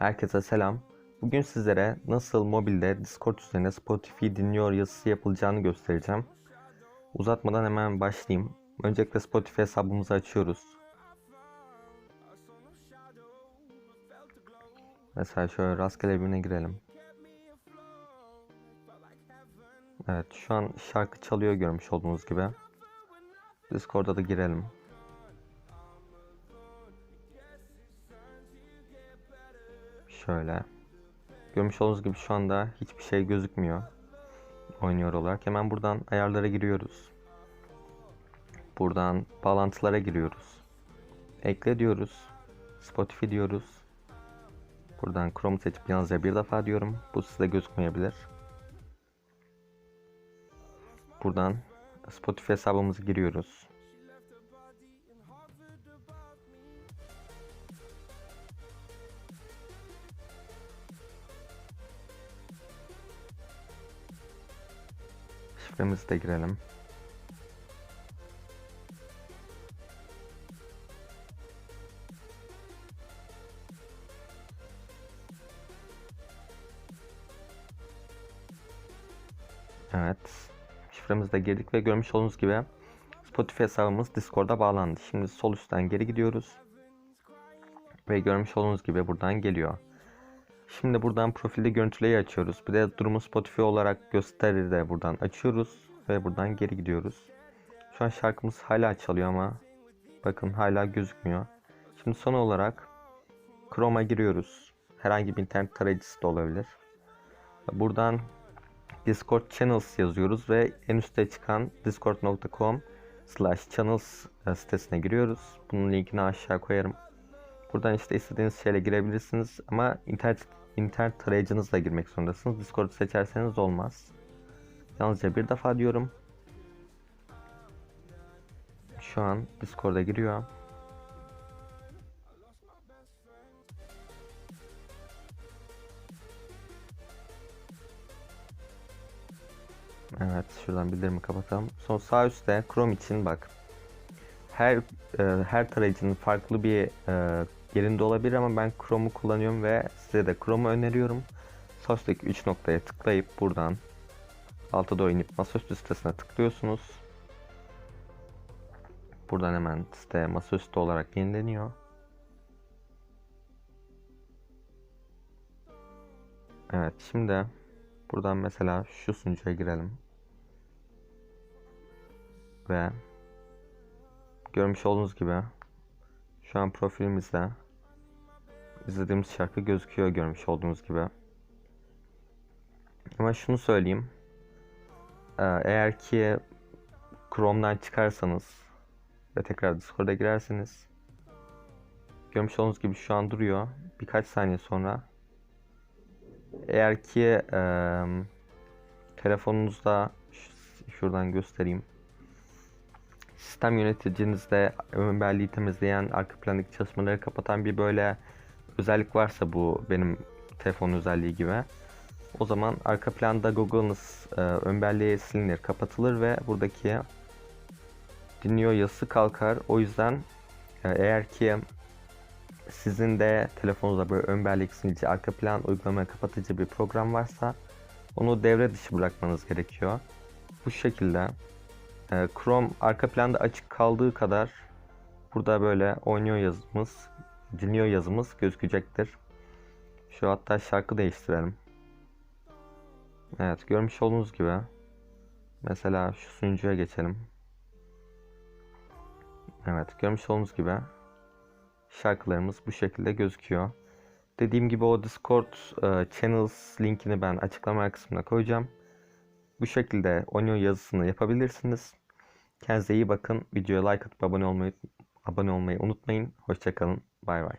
Herkese selam. Bugün sizlere nasıl mobilde Discord üzerine Spotify dinliyor yazısı yapılacağını göstereceğim. Uzatmadan hemen başlayayım. Öncelikle Spotify hesabımızı açıyoruz. Mesela şöyle rastgele birine girelim. Evet şu an şarkı çalıyor görmüş olduğunuz gibi. Discord'a da girelim. Şöyle. Görmüş olduğunuz gibi şu anda hiçbir şey gözükmüyor. Oynuyor olarak. Hemen buradan ayarlara giriyoruz. Buradan bağlantılara giriyoruz. Ekle diyoruz. Spotify diyoruz. Buradan Chrome seçip yalnızca bir defa diyorum. Bu size gözükmeyebilir. Buradan Spotify hesabımızı giriyoruz. Şifremizi de girelim. Evet. Şifremizi de girdik ve görmüş olduğunuz gibi Spotify hesabımız Discord'a bağlandı. Şimdi sol üstten geri gidiyoruz. Ve görmüş olduğunuz gibi buradan geliyor. Şimdi buradan profilde görüntüleyi açıyoruz. Bir de durumu Spotify olarak gösterir de buradan açıyoruz. Ve buradan geri gidiyoruz. Şu an şarkımız hala çalıyor ama bakın hala gözükmüyor. Şimdi son olarak Chrome'a giriyoruz. Herhangi bir internet tarayıcısı da olabilir. Buradan Discord Channels yazıyoruz ve en üstte çıkan discord.com slash channels e, sitesine giriyoruz. Bunun linkini aşağı koyarım. Buradan işte istediğiniz şeyle girebilirsiniz ama internet internet tarayıcınızla girmek zorundasınız. Discord seçerseniz olmaz. Yalnızca bir defa diyorum. Şu an Discord'a giriyor. Evet, şuradan bildirimi kapatalım. Son sağ üstte Chrome için bak. Her e, her tarayıcının farklı bir e, yerinde olabilir ama ben Chrome'u kullanıyorum ve size de Chrome'u öneriyorum. Sağ üstteki 3 noktaya tıklayıp buradan alta doğru inip masaüstü sitesine tıklıyorsunuz. Buradan hemen site masaüstü olarak yenileniyor. Evet şimdi buradan mesela şu sunucuya girelim. Ve görmüş olduğunuz gibi şu an profilimizde izlediğimiz şarkı gözüküyor görmüş olduğunuz gibi. Ama şunu söyleyeyim. Ee, Eğer ki Chrome'dan çıkarsanız ve tekrar Discord'a girerseniz görmüş olduğunuz gibi şu an duruyor. Birkaç saniye sonra eğer ki e, telefonunuzda şuradan göstereyim. Sistem yöneticinizde ön belleği temizleyen, arka plandaki çalışmaları kapatan bir böyle özellik varsa bu benim telefon özelliği gibi. O zaman arka planda Google'ınız e, ön belleği silinir, kapatılır ve buradaki dinliyor yazısı kalkar. O yüzden e, eğer ki sizin de telefonunuzda böyle ön bellek silici, arka plan uygulama kapatıcı bir program varsa onu devre dışı bırakmanız gerekiyor. Bu şekilde e, Chrome arka planda açık kaldığı kadar burada böyle oynuyor yazımız, dinliyor yazımız gözükecektir. Şu hatta şarkı değiştirelim. Evet görmüş olduğunuz gibi mesela şu sunucuya geçelim. Evet görmüş olduğunuz gibi şarkılarımız bu şekilde gözüküyor. Dediğim gibi o Discord e, Channels linkini ben açıklama kısmına koyacağım. Bu şekilde oynuyor yazısını yapabilirsiniz. Kendinize iyi bakın. Videoya like atıp abone olmayı abone olmayı unutmayın. Hoşçakalın. Bay bay.